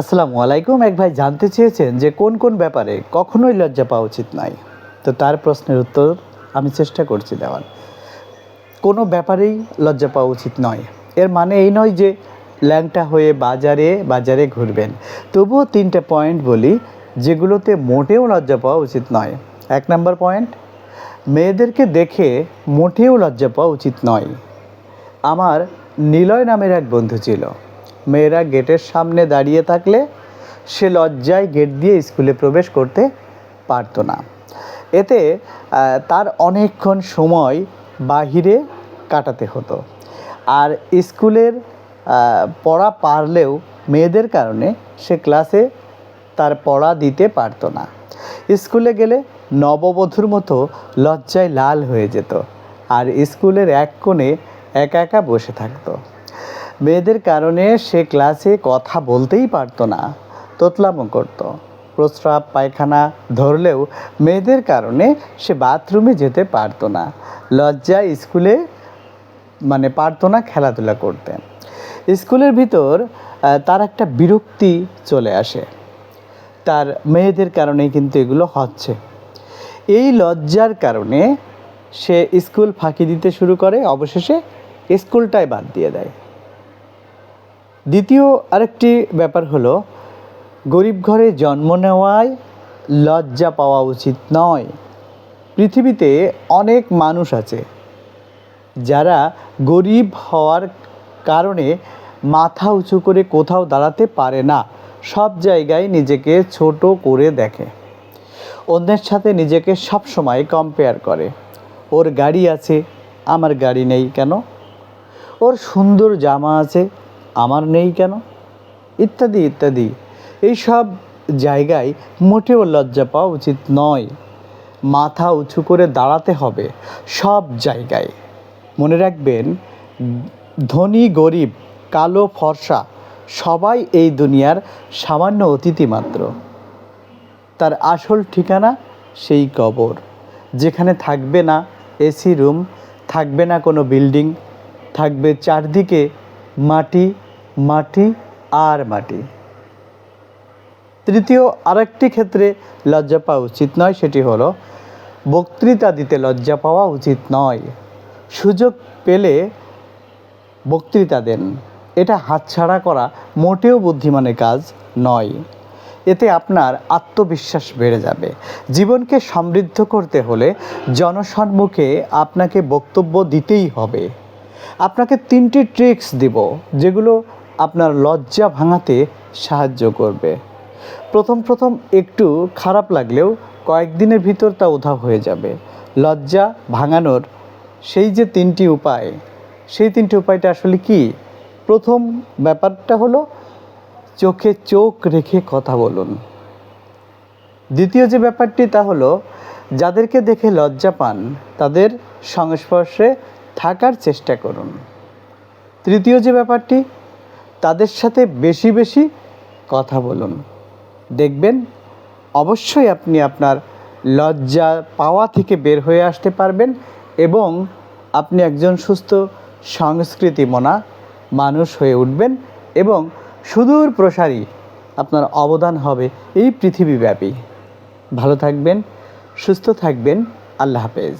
আসসালামু আলাইকুম। এক ভাই জানতে চেয়েছেন যে কোন কোন ব্যাপারে কখনোই লজ্জা পাওয়া উচিত নয় তো তার প্রশ্নের উত্তর আমি চেষ্টা করছি দেওয়ার। কোনো ব্যাপারেই লজ্জা পাওয়া উচিত নয়। এর মানে এই নয় যে ল্যাংটা হয়ে বাজারে বাজারে ঘুরবেন। তবুও তিনটে পয়েন্ট বলি, যেগুলোতে মোটেও লজ্জা পাওয়া উচিত নয়। এক নম্বর পয়েন্ট, মেয়েদেরকে দেখে মোটেও লজ্জা পাওয়া উচিত নয়। আমার নিলয় নামের এক বন্ধু ছিল। মেয়েরা গেটের সামনে দাঁড়িয়ে থাকলে সে লজ্জায় গেট দিয়ে স্কুলে প্রবেশ করতে পারতো না। এতে তার অনেকক্ষণ সময় বাহিরে কাটাতে হতো। আর স্কুলের পড়া পারলেও মেয়েদের কারণে সে ক্লাসে তার পড়া দিতে পারতো না। স্কুলে গেলে নববধূর মতো লজ্জায় লাল হয়ে যেত আর স্কুলের এক কোণে একা একা বসে থাকতো। মেয়েদের কারণে সে ক্লাসে কথা বলতেই পারতো না, তোতলামো করতো। প্রস্রাব, পায়খানা ধরলেও মেয়েদের কারণে সে বাথরুমে যেতে পারতো না লজ্জায় স্কুলে মানে পারতো না খেলাধুলা করতে। স্কুলের ভিতর তার একটা বিরক্তি চলে আসে। তার মেয়েদের কারণেই কিন্তু এগুলো হচ্ছে। এই লজ্জার কারণে সে স্কুল ফাঁকি দিতে শুরু করে, অবশেষে স্কুলটাই বাদ দিয়ে দেয়। দ্বিতীয় আরেকটি ব্যাপার হলো, গরিব ঘরে জন্ম নেওয়ায় লজ্জা পাওয়া উচিত নয়। পৃথিবীতে অনেক মানুষ আছে যারা গরিব হওয়ার কারণে মাথা উঁচু করে কোথাও দাঁড়াতে পারে না, সব জায়গায় নিজেকে ছোট করে দেখে। অন্যের সাথে নিজেকে সবসময় কম্পেয়ার করে। ওর গাড়ি আছে, আমার গাড়ি নেই কেন? ওর সুন্দর জামা আছে আমার নেই কেন? ইত্যাদি ইত্যাদি। এইসব জায়গায় মোটেও লজ্জা পাওয়া উচিত নয়। মাথা উঁচু করে দাঁড়াতে হবে সব জায়গায়। মনে রাখবেন, ধনী, গরিব, কালো, ফর্সা, সবাই এই দুনিয়ার সামান্য অতিথি মাত্র। তার আসল ঠিকানা সেই কবর। যেখানে থাকবে না এসি রুম, থাকবে না কোনো বিল্ডিং, থাকবে চারদিকে মাটি মাটি আর মাটি। তৃতীয় আরেকটি ক্ষেত্রে লজ্জা পাওয়া উচিত নয়, সেটি হলো বক্তৃতা দিতে লজ্জা পাওয়া উচিত নয়। সুযোগ পেলে বক্তৃতা দেন। এটা হাতছাড়া করা মোটেও বুদ্ধিমানের কাজ নয়। এতে আপনার আত্মবিশ্বাস বেড়ে যাবে। জীবনকে সমৃদ্ধ করতে হলে জনসম্মুখে আপনাকে বক্তব্য দিতেই হবে। আপনাকে তিনটি ট্রিক্স দিব, যেগুলো আপনার লজ্জা ভাঙাতে সাহায্য করবে। প্রথম প্রথম একটু খারাপ লাগলেও কয়েকদিনের ভিতর তা উধাও হয়ে যাবে। লজ্জা ভাঙানোর সেই যে তিনটি উপায়, সেই তিনটি উপায়টা আসলে কি? প্রথম ব্যাপারটা হলো চোখে চোখ রেখে কথা বলুন। দ্বিতীয় যে ব্যাপারটি তা হলো যাদেরকে দেখে লজ্জা পান, তাদের সংস্পর্শে থাকার চেষ্টা করুন। তৃতীয় যে ব্যাপারটি তাদের সাথে বেশি বেশি কথা বলুন। দেখবেন অবশ্যই আপনি আপনার লজ্জা পাওয়া থেকে বের হয়ে আসতে পারবেন এবং আপনি একজন সুস্থ সংস্কৃতি মনা মানুষ হয়ে উঠবেন এবং সুদূর প্রসারী আপনার অবদান হবে এই পৃথিবীব্যাপী। ভালো থাকবেন, সুস্থ থাকবেন, আল্লাহ হাফেজ।